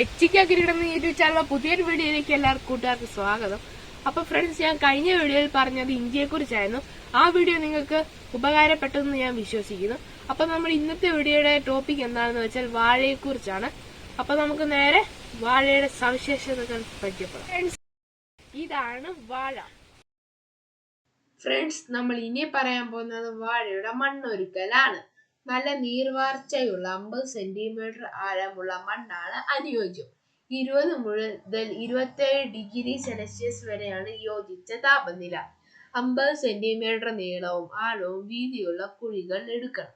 എച്ചിക്ക കിരീടം യൂട്യൂബ് ചാനലിലെ പുതിയൊരു വീഡിയോയിലേക്ക് എല്ലാവർക്കും കൂട്ടുകാർക്ക് സ്വാഗതം. അപ്പൊ ഫ്രണ്ട്സ് ഞാൻ കഴിഞ്ഞ വീഡിയോയിൽ പറഞ്ഞത് ഇന്ത്യയെക്കുറിച്ചായിരുന്നു. ആ വീഡിയോ നിങ്ങൾക്ക് ഉപകാരപ്പെട്ടെന്ന് ഞാൻ വിശ്വസിക്കുന്നു. അപ്പൊ നമ്മൾ ഇന്നത്തെ വീഡിയോയുടെ ടോപ്പിക് എന്താണെന്ന് വെച്ചാൽ വാഴയെ കുറിച്ചാണ് അപ്പൊ നമുക്ക് നേരെ വാഴയുടെ സവിശേഷതകൾ പരിചയപ്പെടാം. ഫ്രണ്ട്സ് ഇതാണ് വാഴ. ഫ്രണ്ട്സ് നമ്മൾ ഇനി പറയാൻ പോകുന്നത് വാഴയുടെ മണ്ണൊരുക്കലാണ്. നല്ല നീർവാർച്ചയുള്ള അമ്പത് സെന്റിമീറ്റർ ആഴമുള്ള മണ്ണാണ് അനുയോജ്യം. ഇരുപത് മുതൽ ഇരുപത്തേഴ് ഡിഗ്രി സെൽഷ്യസ് വരെയാണ് യോജിച്ച താപനില. അമ്പത് സെന്റിമീറ്റർ നീളവും ആഴവും വീതിയുള്ള കുഴികൾ എടുക്കണം.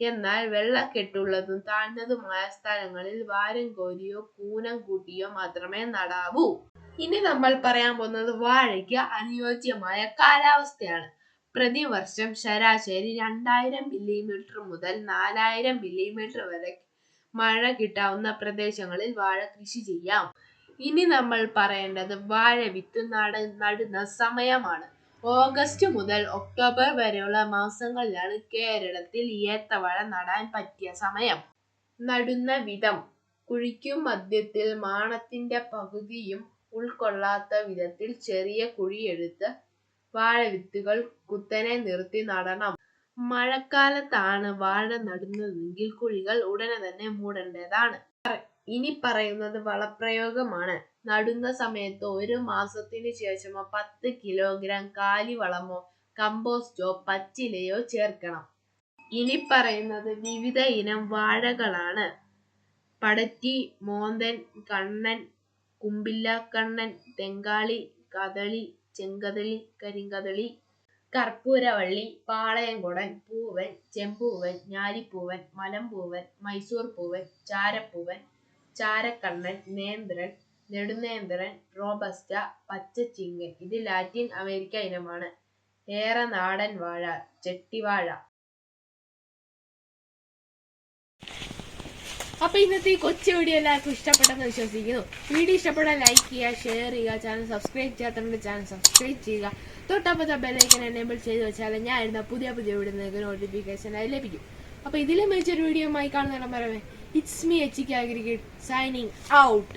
എന്നാൽ വെള്ളക്കെട്ടുള്ളതും താഴ്ന്നതുമായ സ്ഥലങ്ങളിൽ വാരം കോരിയോ കൂനം കൂട്ടിയോ മാത്രമേ നടാവൂ. ഇനി നമ്മൾ പറയാൻ പോകുന്നത് വാഴയ്ക്ക് അനുയോജ്യമായ കാലാവസ്ഥയാണ്. പ്രതിവർഷം ശരാശരി രണ്ടായിരം മില്ലിമീറ്റർ മുതൽ നാലായിരം മില്ലിമീറ്റർ വരെ മഴ കിട്ടാവുന്ന പ്രദേശങ്ങളിൽ വാഴ കൃഷി ചെയ്യാം. ഇനി നമ്മൾ പറയേണ്ടത് വാഴ വിത്ത് നട നടുന്ന സമയമാണ്. ഓഗസ്റ്റ് മുതൽ ഒക്ടോബർ വരെയുള്ള മാസങ്ങളിലാണ് കേരളത്തിൽ ഏത്തവാഴ നടാൻ പറ്റിയ സമയം. നടുന്ന വിധം കുഴിക്കും മധ്യത്തിൽ മാണത്തിന്റെ പകുതിയും ഉൾക്കൊള്ളാത്ത വിധത്തിൽ ചെറിയ കുഴിയെടുത്ത് വാഴവിത്തുകൾ കുത്തനെ നിർത്തി നടണം. മഴക്കാലത്താണ് വാഴ നടുന്നതെങ്കിൽ കുഴികൾ ഉടനെ തന്നെ മൂടേണ്ടതാണ്. ഇനി പറയുന്നത് വളപ്രയോഗമാണ്. നടുന്ന സമയത്ത് ഒരു മാസത്തിന് ശേഷമോ പത്ത് കിലോഗ്രാം കാലിവളമോ കമ്പോസ്റ്റോ പച്ചിലയോ ചേർക്കണം. ഇനി പറയുന്നത് വിവിധ ഇനം വാഴകളാണ്. പടറ്റി മോന്തൻ കണ്ണൻ കുമ്പില്ലക്കണ്ണൻ തെങ്കാളി കദളി ചെങ്കദളി കരിങ്കതളി കർപ്പൂരവള്ളി പാളയംകുടൻ പൂവൻ ചെമ്പൂവൻ ഞാലിപ്പൂവൻ മലമ്പൂവൻ മൈസൂർ പൂവൻ ചാരപ്പൂവൻ ചാരക്കണ്ണൻ നേന്ത്രൻ നെടുനേന്ത്രൻ റോബസ്റ്റ പച്ചച്ചിങ്ങൻ. ഇത് ലാറ്റിൻ അമേരിക്ക ഇനമാണ്. ഏറെ നാടൻ വാഴ ചെട്ടിവാഴ അപ്പൊ ഇന്നത്തെ ഈ കൊച്ചു വീഡിയോ എല്ലാവർക്കും ഇഷ്ടപ്പെട്ടെന്ന് വിശ്വസിക്കുന്നു. വീഡിയോ ഇഷ്ടപ്പെട്ടാൽ ലൈക്ക് ചെയ്യുക ഷെയർ ചെയ്യുക ചാനൽ സബ്സ്ക്രൈബ് ചെയ്യാത്തവരുടെ ചാനൽ സബ്സ്ക്രൈബ് ചെയ്യുക. തൊട്ടപ്പോ ബെല്ലൈക്കൻ എനേബിൾ ചെയ്ത് വെച്ചാൽ ഞാൻ ഇടുന്ന പുതിയ പുതിയ വീഡിയോ നിങ്ങൾക്ക് നോട്ടിഫിക്കേഷൻ ആയി ലഭിക്കും. അപ്പൊ ഇതിലും മികച്ചൊരു വീഡിയോ ആയി കാണുന്ന വരവേ it's me H signing out